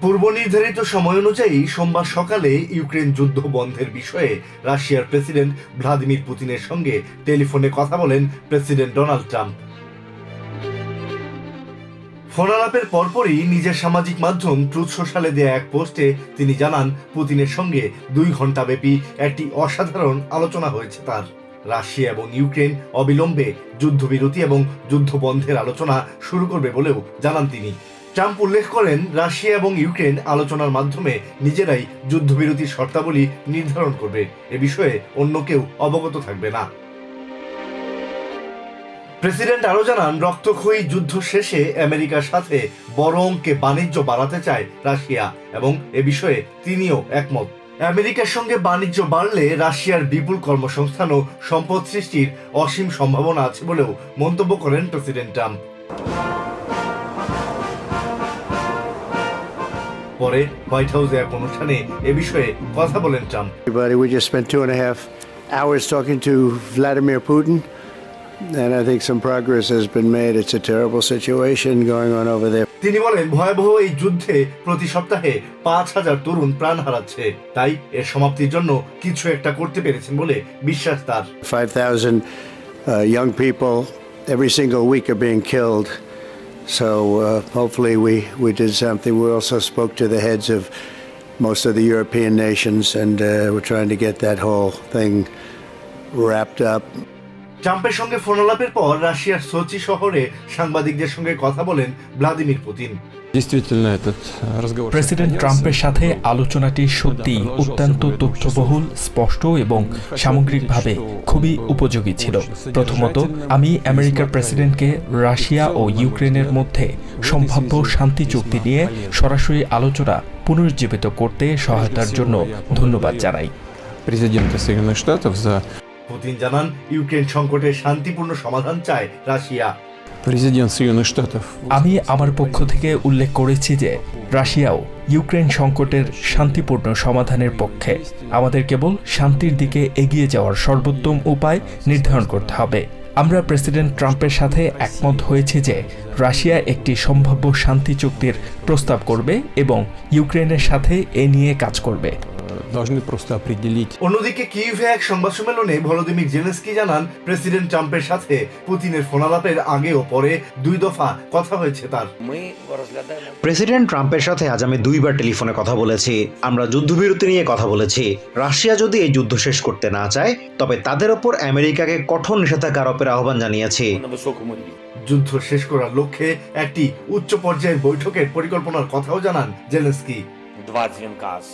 পূর্ব নির্ধারিত সময় অনুযায়ী সোমবার সকালে ইউক্রেন যুদ্ধ বন্ধের বিষয়ে রাশিয়ার প্রেসিডেন্ট ভ্লাদিমির পুতিনের সঙ্গে টেলিফোনে কথা বলেন প্রেসিডেন্ট ডোনাল্ড ট্রাম্প। ফোনালাপের পরপরই নিজের সামাজিক মাধ্যম ট্রুথ সোশ্যালে দেয়া এক পোস্টে তিনি জানান, পুতিনের সঙ্গে দুই ঘণ্টা ব্যাপী একটি অসাধারণ আলোচনা হয়েছে তার। রাশিয়া এবং ইউক্রেন অবিলম্বে যুদ্ধবিরতি এবং যুদ্ধ বন্ধের আলোচনা শুরু করবে বলেও জানান তিনি। ট্রাম্প উল্লেখ করেন, রাশিয়া এবং ইউক্রেন আলোচনার মাধ্যমে নিজেরাই যুদ্ধবিরতির শর্তাবলী নির্ধারণ করবে। এ বিষয়ে অন্য কেউ অবগত থাকবে না। প্রেসিডেন্ট আরও জানান, রক্তক্ষয়ী যুদ্ধ শেষে আমেরিকার সাথে বড় অঙ্কে বাণিজ্য বাড়াতে চায় রাশিয়া এবং এ বিষয়ে তিনিও একমত। আমেরিকার সঙ্গে বাণিজ্য বাড়লে রাশিয়ার বিপুল কর্মসংস্থান ও সম্পদ সৃষ্টির অসীম সম্ভাবনা আছে বলেও মন্তব্য করেন প্রেসিডেন্ট ট্রাম্প। পরে হোয়াইট হাউসে এক অনুষ্ঠানে এ বিষয়ে কথা বলেন Trump we just spent two and a half hours talking to Vladimir Putin, and I think some progress has been made. It's a terrible situation going on over there. তিনি বলেন ভয়াবহ এই যুদ্ধে প্রতি সপ্তাহে পাঁচ হাজার তরুণ প্রাণ হারাচ্ছে তাই এর সমাপ্তির জন্য কিছু একটা করতে পেরেছেন বলে বিশ্বাস তার 5,000 uh, young people every single week are being killed. So uh, hopefully we, we did something. We also spoke to the heads of most of the European nations, and uh, we're trying to get that whole thing wrapped up. ট্রাম্পের সঙ্গে phone আলাপের পর রাশিয়ার সোচি শহরে সাংবাদিকদের সঙ্গে কথা বলেন ভ্লাদিমির পুতিন। প্রেসিডেন্ট ট্রাম্পের সাথে আলোচনাটি সত্যি অত্যন্ত তথ্যবহুল স্পষ্ট এবং সামগ্রিকভাবে খুবই উপযোগী ছিল। প্রথমত আমি আমেরিকার প্রেসিডেন্টকে রাশিয়া ও ইউক্রেনের মধ্যে সম্ভাব্য শান্তি চুক্তি নিয়ে সরাসরি আলোচনা পুনরুজ্জীবিত করতে সহায়তার জন্য ধন্যবাদ জানাই। প্রেসিডেন্ট পুতিন জানান ইউক্রেন সংকটের শান্তিপূর্ণ সমাধান চায় রাশিয়া। আমি আমার পক্ষ থেকে উল্লেখ করেছি যে রাশিয়াও ইউক্রেন সংকটের শান্তিপূর্ণ সমাধানের পক্ষে। আমাদের কেবল শান্তির দিকে এগিয়ে যাওয়ার সর্বোত্তম উপায় নির্ধারণ করতে হবে। আমরা প্রেসিডেন্ট ট্রাম্পের সাথে একমত হয়েছে যে রাশিয়া একটি সম্ভাব্য শান্তি চুক্তির প্রস্তাব করবে এবং ইউক্রেনের সাথে এ নিয়ে কাজ করবে। должны просто определить অন্যদিকে কিইভে এক সংবাদ সম্মেলনে ভলোদিমির জেলেন্সকি জানান প্রেসিডেন্ট ট্রাম্পের সাথে পুতিনের ফোনালাপের আগে ও পরে দুই দফা কথা হয়েছে তার Ми розглядаємо প্রেসিডেন্ট ট্রাম্পের সাথে আজ আমি দুইবার টেলিফোনে কথা বলেছি আমরা যুদ্ধবিরতি নিয়ে কথা বলেছি রাশিয়া যদি এই যুদ্ধ শেষ করতে না চায় তবে তাদের ওপর আমেরিকাকে কঠোর নিষেধাজ্ঞা আরোপের আহ্বান জানিয়েছি на високому рівні. যুদ্ধ শেষ করার লক্ষ্যে একটি উচ্চ পর্যায়ের বৈঠকের পরিকল্পনার কথাও জানান জেলেন্সকি Два дзвінка з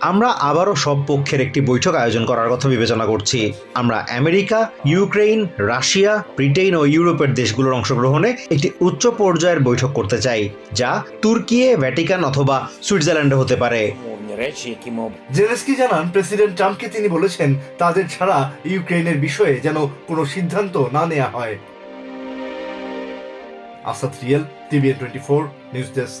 আমরা আবারও সব পক্ষের একটি বৈঠক আয়োজন করার কথা বিবেচনা করছি আমরা আমেরিকা ইউক্রেন রাশিয়া ব্রিটেন ও ইউরোপের দেশগুলোর অংশগ্রহণে একটি উচ্চ পর্যায়ের বৈঠক করতে চাই যা তুর্কিয়ে ভ্যাটিকান অথবা সুইজারল্যান্ডে হতে পারে умовні речі, які ми জেলেন্সকি জানান প্রেসিডেন্ট ট্রাম্পকে তিনি বলেছেন তাদের ছাড়া ইউক্রেনের বিষয়ে যেন কোনো সিদ্ধান্ত না নেওয়া হয় Asad real TVN twenty four news desk